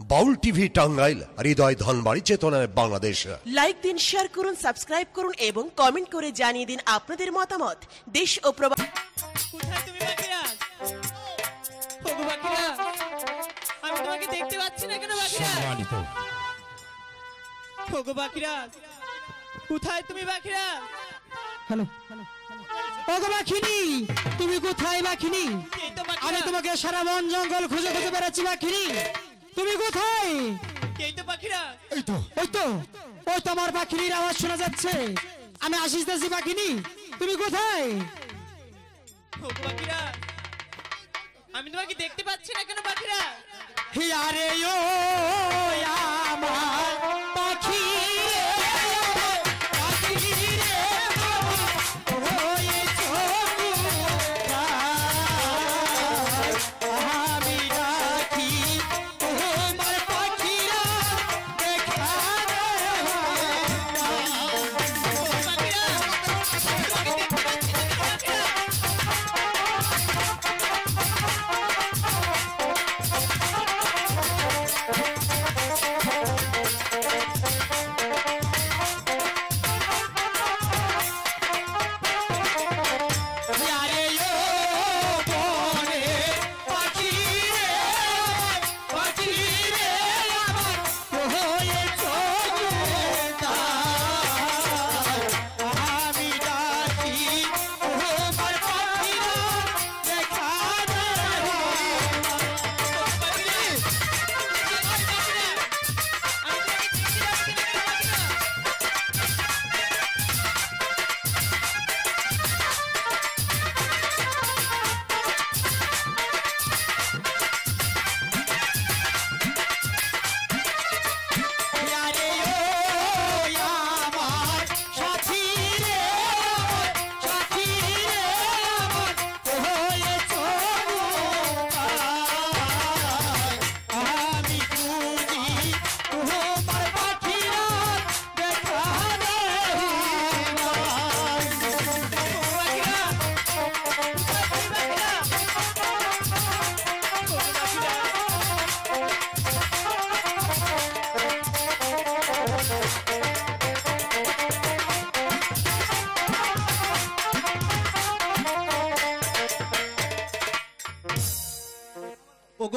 বাউল TV Tangail হৃদয় ধনবাড়ি চেতনায় Bangladesh. Like দিন share করুন সাবস্ক্রাইব করুন এবং কমেন্ট করে জানিয়ে দিন আপনাদের মতামত। দেশ ও প্রবাস কোথায় তুমি বাকিরাজ? ওগো বাকিরাজ আমি তোমাকে দেখতে পাচ্ছি না কেন বাকিরাজ? ওগো বাকিরাজ কোথায় তুমি বাকিরাজ? হ্যালো ওগো বাখিনি তুমি কোথায় বাখিনি আমি তোমাকে সারা বন জঙ্গল খুঁজে খুঁজে বেড়াচ্ছি বাখিনি তুমি কোথায়? এই তো বাকিরাজ এই তো ওই তো ওই তো আমার পাখির আওয়াজ শোনা যাচ্ছে। আমি আশিস দাসি পাখিনি। তুমি কোথায়? বাকিরাজ আমি তোমাকে দেখতে পাচ্ছি না কেন পাখিরা? আরে ও আমার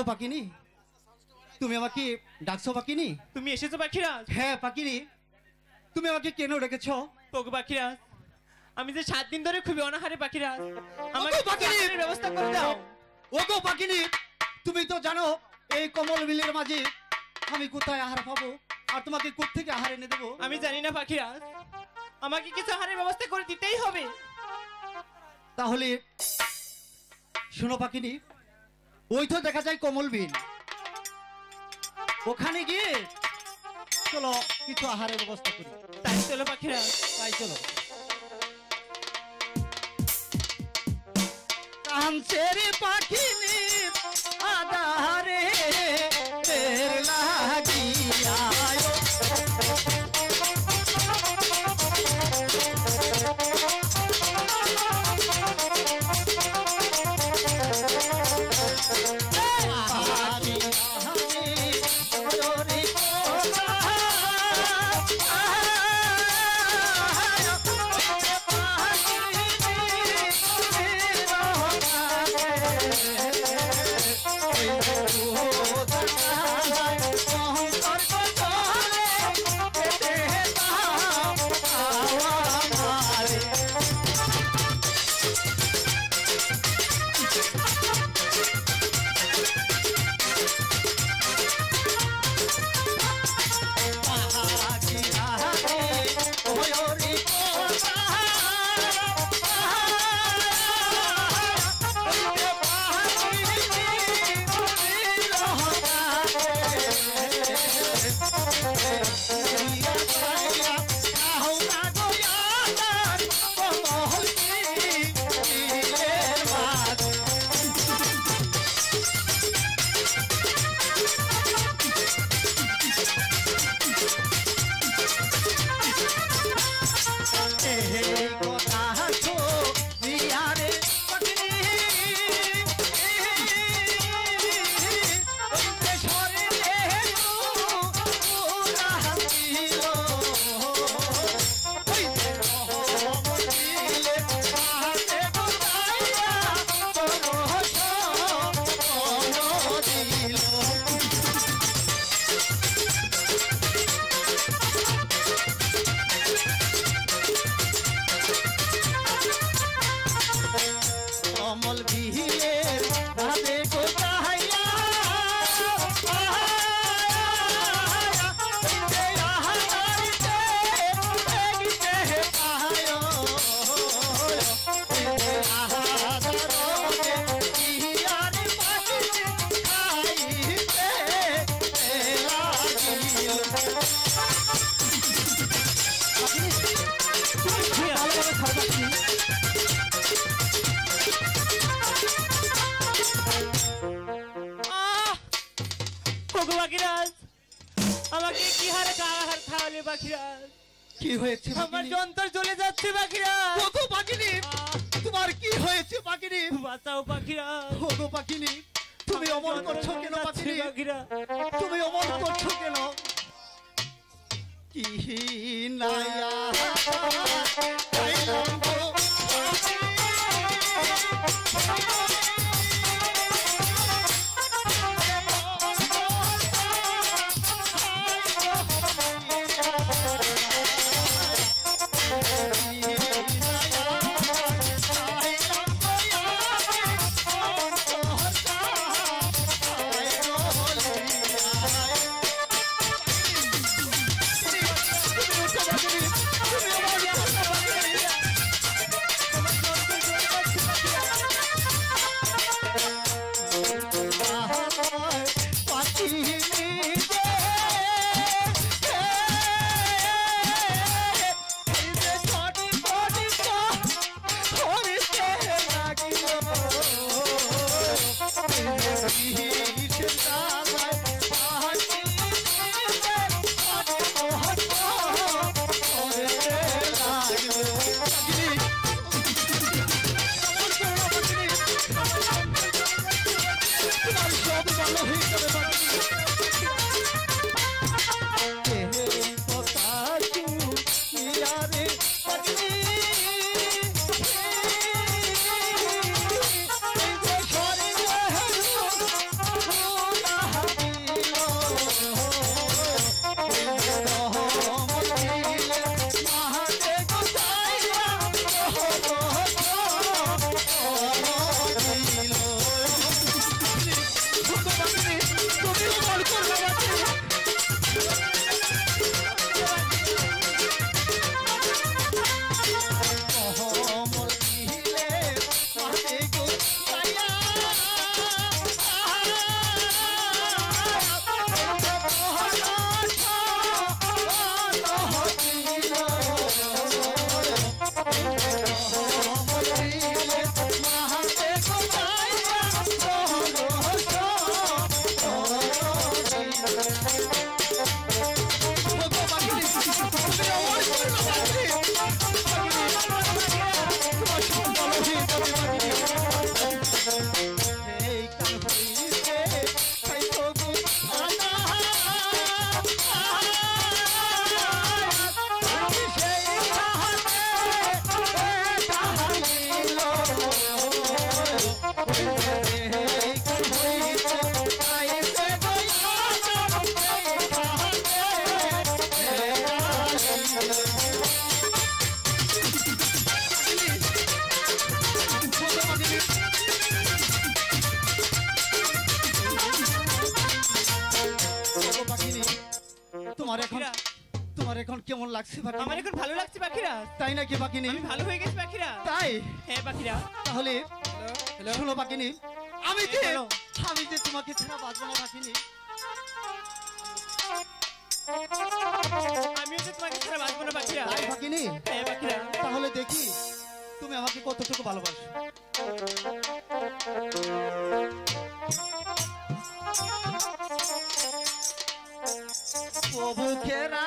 ওগো পাকিনি? তুমি আমাকে ডাকছো পাকিনি? তুমি এসেছ বাকিরাজ হ্যাঁ পাকিনি। তুমি আমাকে কেন রেখেছো ওগো বাকিরাজ আমি যে সাত দিন ধরে খুবই অনাহারে বাকিরাজ আমাকে ওগো ব্যবস্থা করে দাও। ওগো পাকিনি! তুমি তো জানো এই কমল বিলের মাঝে আমি কোথায় আহার পাবো? আর তোমাকে কোত্থেকে আহার এনে দেবো? আমি জানি না পাখিরাজ। আমাকে কিছু আহারের ব্যবস্থা করে দিতেই হবে। তাহলে শোনো পাকিনি ওই তো দেখা যায় কমল বিল ওখানে গিয়ে চলো, কিছু আহারের ব্যবস্থা করি। তাই চলো পাখিরা, তাই চলো। কাঞ্চের আদারে পাখিরাজ কি হয়েছে আমার যন্ত্র চলে যাচ্ছে পাখিরাজ কত পাখিনি তোমার কি হয়েছে পাখিনি বাঁচাও পাখিরাজ কত পাখিনি তুমি অমর করছ কেন বাঘিনী তুমি অমর করছ কেন? কি নায়া তোমার এখন তোমার এখন কেমন লাগছে? আমার এখন ভালো লাগছে পাখিরা। তাই নাকি বাকিনি আমি ভালো হয়ে গেছি পাখিরা। তাই? হ্যাঁ পাখিরা। তাহলে শোনো বাকিনি আমি যে আমি যে তোমাকে ছাড়া বাঁচবো না বাকিনি আমিও তো তোমাকে ছাড়া বাঁচবো না পাখিরা। তাই বাকিনি হ্যাঁ পাখিরা। তাহলে দেখি তুমি আমাকে কতটুকু ভালোবাসো। वो बुखेरा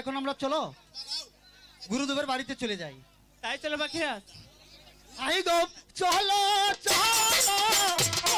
এখন আমরা চলো গুরুদেবের বাড়িতে চলে যাই তাই চলো বাকি আই গো চলো চলো ও